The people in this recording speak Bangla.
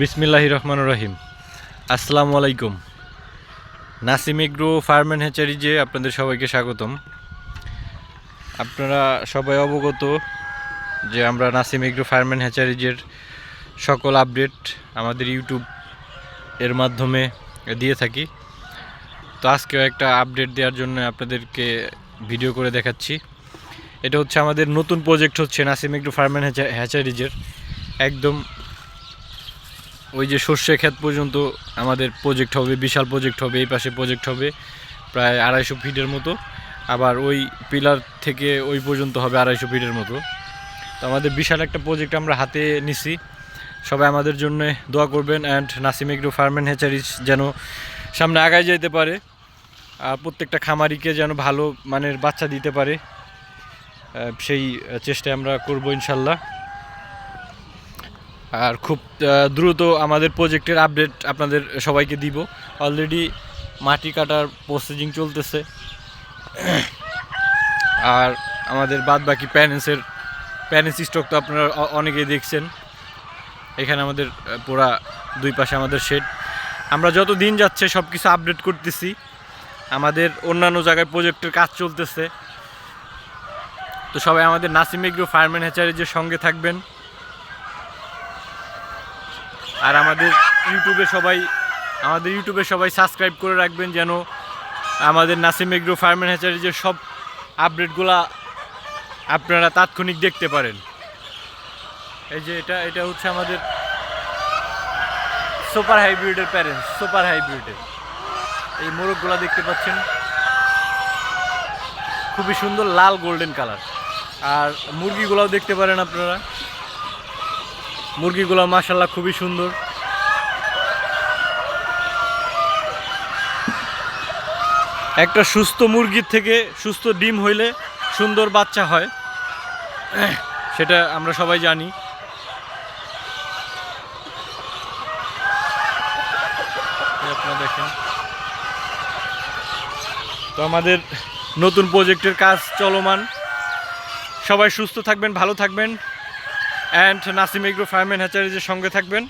বিসমিল্লাহি রহমান রহিম। আসসালামু আলাইকুম। নাসিম এগ্রো ফার্ম অ্যান্ড হ্যাচারিজে আপনাদের সবাইকে স্বাগতম। আপনারা সবাই অবগত যে আমরা নাসিম এগ্রো ফার্ম অ্যান্ড হ্যাচারিজের সকল আপডেট আমাদের ইউটিউব এর মাধ্যমে দিয়ে থাকি। তো আজকেও একটা আপডেট দেওয়ার জন্য আপনাদেরকে ভিডিও করে দেখাচ্ছি। এটা হচ্ছে আমাদের নতুন প্রজেক্ট হচ্ছে নাসিম এগ্রো ফার্ম অ্যান্ড হ্যাচারিজের। একদম ওই যে সর্ষে ক্ষেত পর্যন্ত আমাদের প্রজেক্ট হবে, বিশাল প্রজেক্ট হবে, এই পাশে প্রজেক্ট হবে, প্রায় আড়াইশো ফিটের মতো। আবার ওই পিলার থেকে ওই পর্যন্ত হবে আড়াইশো ফিটের মতো। তো আমাদের বিশাল একটা প্রজেক্ট আমরা হাতে নিছি। সবাই আমাদের জন্য দোয়া করবেন and Nasim agro farm and hatcheries যেন সামনে আগায় যেতে পারে। আর প্রত্যেকটা খামারিকে যেন ভালো মানের বাচ্চা দিতে পারে। সেই চেষ্টা আমরা করব ইনশাল্লাহ। আর খুব দ্রুত আমাদের প্রজেক্টের আপডেট আপনাদের সবাইকে দিব। অলরেডি মাটি কাটার প্রসেসিং চলতেছে। আর আমাদের বাদ বাকি প্যানেন্সের প্যানেন্স স্টক তো আপনারা অনেকেই দেখছেন। এখানে আমাদের পুরা দুই পাশে আমাদের শেড আমরা যত দিন যাচ্ছে সব কিছু আপডেট করতেছি। আমাদের অন্যান্য জায়গায় প্রজেক্টের কাজ চলতেছে। তো সবাই আমাদের নাসিম এগ্রো ফার্ম অ্যান্ড হ্যাচারিজের সঙ্গে থাকবেন। আর আমাদের ইউটিউবে সবাই, আমাদের ইউটিউবে সবাই সাবস্ক্রাইব করে রাখবেন যেন আমাদের নাসিম এগ্রো ফার্ম অ্যান্ড হ্যাচারিজের সব আপডেটগুলা আপনারা তাৎক্ষণিক দেখতে পারেন। এই যে এটা এটা হচ্ছে আমাদের সুপার হাইব্রিডের প্যারেন্টস সুপার হাইব্রিডের এই মোরগগুলা দেখতে পাচ্ছেন। খুবই সুন্দর লাল গোল্ডেন কালার আর মুরগিগুলাও দেখতে পারেন আপনারা। মুরগিগুলো মাসাল্লাহ খুবই সুন্দর। একটা সুস্থ মুরগির থেকে সুস্থ ডিম হইলে সুন্দর বাচ্চা হয়। সেটা আমরা সবাই জানি। আপনারা দেখেন। তো আমাদের নতুন প্রজেক্টের কাজ চলমান। সবাই সুস্থ থাকবেন, ভালো থাকবেন। And Nasim agro farm and হ্যাচারিজের সঙ্গে থাকবেন।